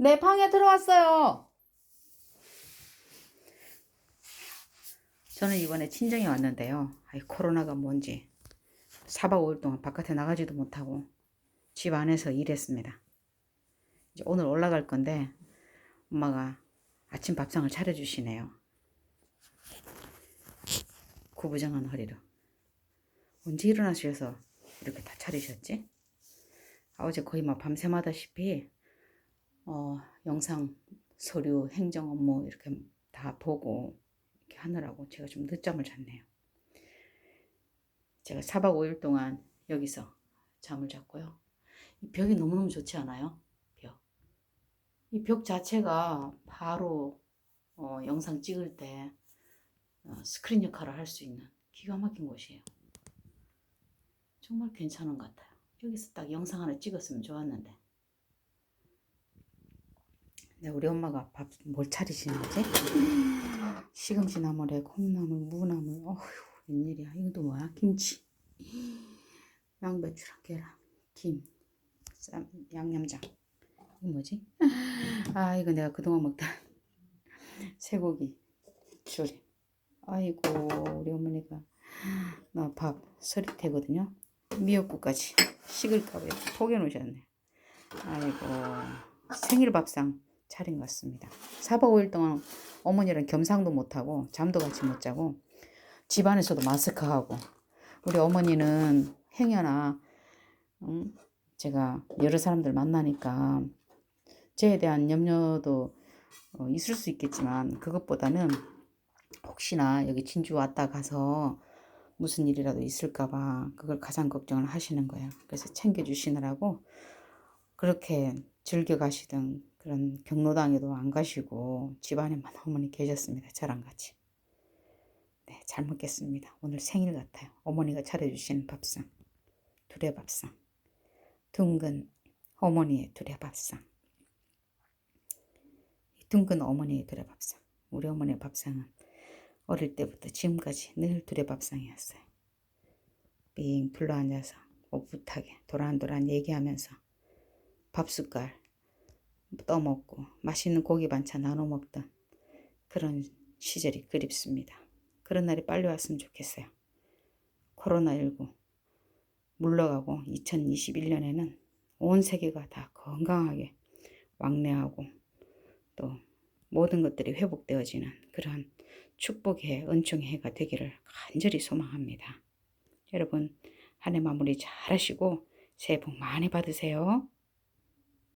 내 방에 들어왔어요. 저는 이번에 친정에 왔는데요. 아이, 코로나가 뭔지 4박 5일 동안 바깥에 나가지도 못하고 집 안에서 일했습니다. 이제 오늘 올라갈 건데 엄마가 아침 밥상을 차려주시네요. 구부정한 허리로. 언제 일어나셔서 이렇게 다 차리셨지? 아, 어제 거의 막 밤새마다시피 어, 영상, 서류, 행정 업무 이렇게 다 보고 이렇게 하느라고 제가 좀 늦잠을 잤네요. 제가 4박 5일 동안 여기서 잠을 잤고요. 이 벽이 너무너무 좋지 않아요? 벽. 이 벽 자체가 바로 어, 영상 찍을 때 어, 스크린 역할을 할 수 있는 기가 막힌 곳이에요. 정말 괜찮은 것 같아요. 여기서 딱 영상 하나 찍었으면 좋았는데. 네, 우리 엄마가 밥 뭘 차리시는 거지? 시금치 나물에 콩나물, 무나물, 어휴, 웬일이야. 이것도 뭐야? 김치. 양배추랑 계란, 김, 쌈, 양념장. 이거 뭐지? 아, 이거 내가 그동안 먹던 쇠고기 조림. 아이고, 우리 어머니가 나 밥 서리태거든요. 미역국까지 식을까 봐 이렇게 포개 놓으셨네. 아이고, 생일 밥상 차린 것 같습니다. 4박 5일 동안 어머니랑 겸상도 못하고 잠도 같이 못 자고 집안에서도 마스크하고 우리 어머니는 행여나 음, 제가 여러 사람들 만나니까 저에 대한 염려도 어, 있을 수 있겠지만 그것보다는 혹시나 여기 진주 왔다 가서 무슨 일이라도 있을까봐 그걸 가장 걱정을 하시는 거예요. 그래서 챙겨주시느라고 그렇게 즐겨 가시던 그런 경로당에도 안 가시고 집안에만 어머니 계셨습니다. 저랑 같이. 네, 잘 먹겠습니다. 오늘 생일 같아요. 어머니가 차려주시는 밥상. 두레밥상. 둥근 어머니의 두레밥상. 둥근 어머니의 두레밥상. 우리 어머니의 밥상은 어릴 때부터 지금까지 늘 두레밥상이었어요. 빙 불러앉아서 오붓하게 도란도란 얘기하면서 밥숟갈 떠먹고 맛있는 고기 반찬 나눠 먹던 그런 시절이 그립습니다. 그런 날이 빨리 왔으면 좋겠어요. 코로나19 물러가고 2021년에는 온 세계가 다 건강하게 왕래하고 또 모든 것들이 회복되어지는 그러한 축복의 은총의 해가 되기를 간절히 소망합니다. 여러분 한 해 마무리 잘 하시고 새해 복 많이 받으세요.